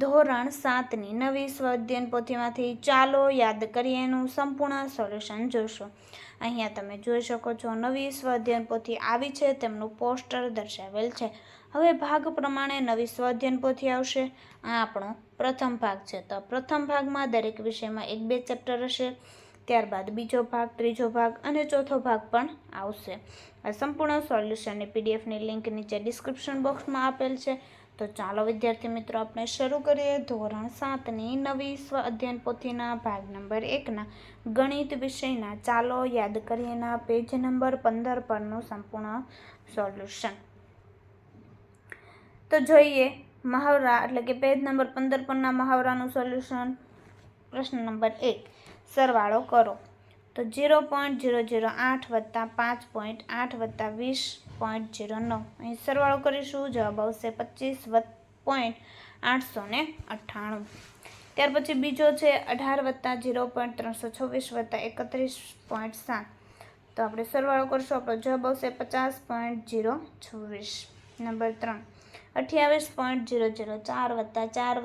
ધોરણ સાતની નવી સ્વઅધ્યયન પોથીમાંથી ચાલો યાદ કરીએ એનું સંપૂર્ણ સોલ્યુશન જોશો. અહીંયા તમે જોઈ શકો છો, નવી સ્વઅધ્યયન પોથી આવી છે, તેમનું પોસ્ટર દર્શાવેલ છે. હવે ભાગ પ્રમાણે નવી સ્વઅધ્યયન પોથી આવશે. આ આપણો પ્રથમ ભાગ છે. તો પ્રથમ ભાગમાં દરેક વિષયમાં એક બે ચેપ્ટર હશે, ત્યારબાદ બીજો ભાગ, ત્રીજો ભાગ અને ચોથો ભાગ પણ આવશે. આ સંપૂર્ણ સોલ્યુશનની પીડીએફની લિંક નીચે ડિસ્ક્રિપ્શન બોક્સમાં આપેલ છે. તો ચાલો વિદ્યાર્થી મિત્રો, આપણે શરૂ કરીએ ધોરણ સાતની નવી સ્વ અધ્યયન પોથીના ભાગ નંબર એકના ગણિત વિષયના. ચાલો યાદ કરીએના પેજ નંબર પંદર પરનું સંપૂર્ણ સોલ્યુશન. તો જોઈએ મહાવરા, એટલે કે પેજ નંબર પંદર પરના મહાવરાનું સોલ્યુશન પ્રશ્ન નંબર એક. સરવાળો કરો. તો ઝીરો પોઈન્ટ ઝીરો ઝીરો આઠ વત્તા પાંચ પોઈન્ટ આઠ વત્તા વીસ પોઈન્ટ ઝીરો નવ. અહીં સરવાળો કરીશું, જવાબ આવશે પચીસ પોઈન્ટ આઠસો ને અઠ્ઠાણું. ત્યાર પછી બીજો છે અઢાર વત્તા ઝીરો પોઈન્ટ ત્રણસો છવ્વીસ વત્તા એકત્રીસ પોઈન્ટ સાત. તો આપણે સરવાળો કરશું, આપણો જવાબ આવશે પચાસ પોઈન્ટ ઝીરો છવ્વીસ. નંબર ત્રણ. અઠ્યાવીસ પોઈન્ટ ઝીરો ઝીરો ચાર વત્તા ચાર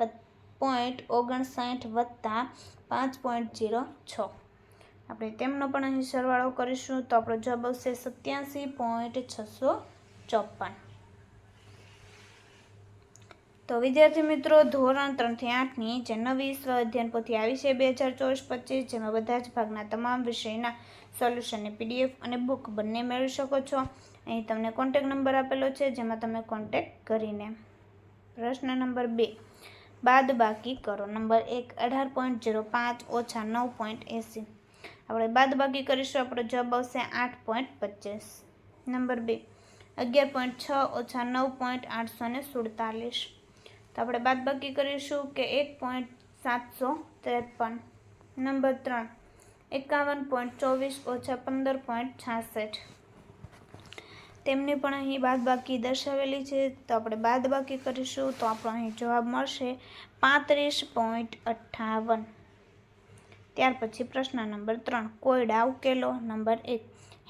પોઈન્ટ ઓગણસાઠ વત્તા પાંચ પોઈન્ટ ઝીરો છ. આપણે તેમનો પણ અહીં સરવાળો કરીશું તો આપણો જવાબ આવશે સત્યાસી પોઈન્ટ છસો ચોપન તો વિદ્યાર્થી મિત્રો, ધોરણ ત્રણથી આઠની જે નવી સ્વ અધ્યયન પોથી આવી છે બે હજાર ચોવીસ પચીસ, જેમાં બધા જ ભાગના તમામ વિષયના સોલ્યુશનની પીડીએફ અને બુક બંને મેળવી શકો છો. અહીં તમને કોન્ટેક નંબર આપેલો છે, જેમાં તમે કોન્ટેક કરીને પ્રશ્ન નંબર બે બાદ બાકી કરો. નંબર એક, અઢાર પોઈન્ટ ઝીરો પાંચ ઓછા નવ પોઈન્ટ એંસી. આપણે બાદ બાકી કરીશું. આપણો જવાબ આવશે આઠ પોઈન્ટ પચીસ. નંબર બે, અગિયાર પોઈન્ટ છ ઓછા નવ પોઈન્ટ આઠસો ને સુડતાલીસ. તો આપણે બાદ બાકી કરીશું કે એક પોઈન્ટ સાતસો ત્રેપન. નંબર ત્રણ, એકાવન પોઈન્ટ ચોવીસ ઓછા પંદર પોઈન્ટ છાસઠ. તેમની પણ અહીં બાદ બાકી દર્શાવેલી છે. તો આપણે બાદ બાકી કરીશું તો આપણો અહીં જવાબ મળશે પાંત્રીસ પોઈન્ટ અઠ્ઠાવન. ત્યાર પછી પ્રશ્ન નંબર ત્રણ કોયડા ઉકેલો નંબર એક,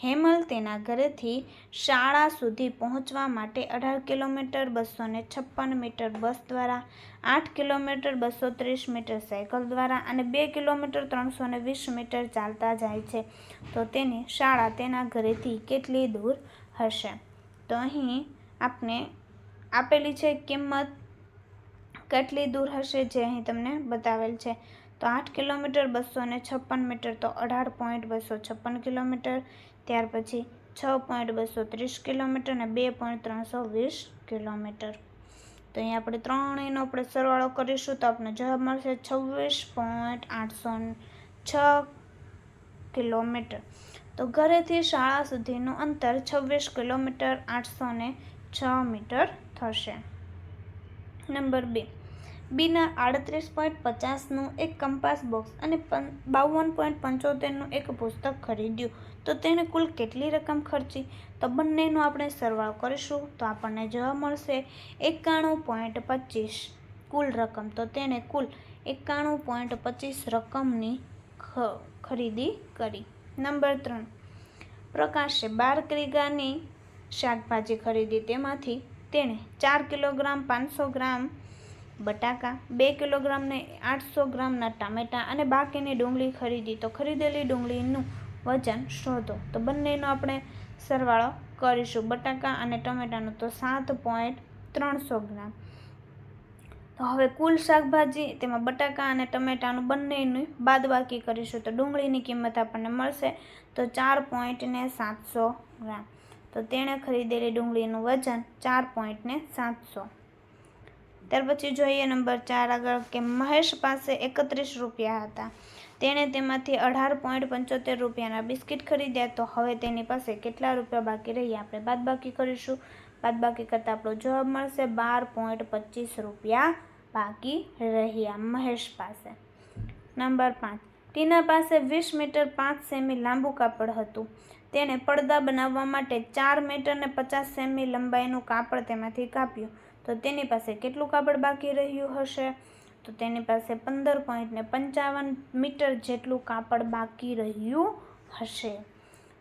હેમલ તેના ઘરેથી શાળા સુધી પહોંચવા માટે અઢાર કિલોમીટર બસો ને છપ્પન મીટર બસ દ્વારા, આઠ કિલોમીટર બસો ત્રીસ મીટર સાયકલ દ્વારા અને બે કિલોમીટર ત્રણસો ને વીસ મીટર ચાલતા જાય છે. તો તેની શાળા તેના ઘરેથી કેટલી દૂર હશે? તો અહીં આપને આપેલી છે કિંમત કેટલી દૂર હશે જે અહીં તમને બતાવેલ છે. તો આઠ કિલોમીટર બસો ને છપ્પન મીટર, તો અઢાર પોઈન્ટ બસો છપ્પન કિલોમીટર. ત્યાર પછી છ પોઈન્ટ બસો ત્રીસ કિલોમીટર અને બે પોઈન્ટ ત્રણસો વીસ કિલોમીટર. તો અહીં આપણે ત્રણેયનો આપણે સરવાળો કરીશું તો આપણને જવાબ મળશે છવ્વીસ પોઈન્ટ આઠસો છ કિલોમીટર. તો ઘરેથી શાળા સુધીનું અંતર છવ્વીસ કિલોમીટર આઠસો ને છ મીટર થશે. નંબર બે. બીના આડત્રીસ પોઈન્ટ પચાસનું એક કંપાસ બોક્સ અને બાવન પોઈન્ટ પંચોતેરનું એક પુસ્તક ખરીદ્યું. તો તેણે કુલ કેટલી રકમ ખર્ચી? તો બંનેનો આપણે સરવાળો કરીશું તો આપણને જવાબ મળશે એકાણું પોઈન્ટ પચીસ. કુલ રકમ. તો તેણે કુલ એકાણું પોઈન્ટ પચીસ રકમની ખરીદી કરી. નંબર ત્રણ. પ્રકાશે બાર ક્રિગાની શાકભાજી ખરીદી તેમાંથી તેણે ચાર કિલોગ્રામ, પાંચસો ગ્રામ બટાકા, બે કિલોગ્રામને આઠસો ગ્રામના ટામેટાં અને બાકીની ડુંગળી ખરીદી. તો ખરીદેલી ડુંગળીનું વજન શોધો. તો બંનેનો આપણે સરવાળો કરીશું. બટાકા અને ટમેટાનું તો સાત પોઈન્ટ ત્રણસો ગ્રામ. તો હવે કુલ શાકભાજી, તેમાં બટાકા અને ટમેટાનું બંનેનું બાદબાકી કરીશું. તો ડુંગળીની કિંમત આપણને મળશે તો ચાર પોઈન્ટને સાતસો ગ્રામ. તો તેણે ખરીદેલી ડુંગળીનું વજન ચાર પોઈન્ટને સાતસો. ત્યાર પછી જોઈએ નંબર ચાર આગળ કે મહેશ પાસે એકત્રીસ રૂપિયા હતા. તેણે તેમાંથી અઢાર પોઈન્ટ પંચોતેર રૂપિયાના બિસ્કિટ ખરીદ્યા તો હવે તેની પાસે કેટલા રૂપિયા બાકી રહ્યા? આપણે બાદ બાકી કરીશું. બાદ બાકી કરતાં આપણો જવાબ મળશે બાર પોઈન્ટ પચીસ રૂપિયા બાકી રહ્યા મહેશ પાસે. નંબર પાંચ. ટીના પાસે વીસ મીટર પાંચ સેમી લાંબુ કાપડ હતું. તેણે પડદા બનાવવા માટે ચાર મીટર ને પચાસ સેમી લંબાઈનું કાપડ તેમાંથી કાપ્યું. તો તેની પાસે કેટલું કાપડ બાકી રહ્યું હશે? તો તેની પાસે પંદર પોઈન્ટ ને પંચાવન મીટર જેટલું કાપડ બાકી રહ્યું હશે.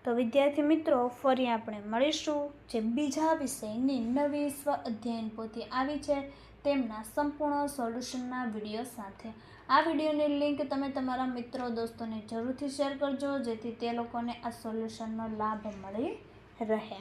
તો વિદ્યાર્થી મિત્રો, ફરી આપણે મળીશું જે બીજા વિષયની નવી સ્વ અધ્યયન પોથી આવી છે તેમના સંપૂર્ણ સોલ્યુશનના વીડિયો સાથે. આ વિડીયોની લિંક તમે તમારા મિત્રો દોસ્તોને જરૂરથી શેર કરજો, જેથી તે લોકોને આ સોલ્યુશનનો લાભ મળી રહે.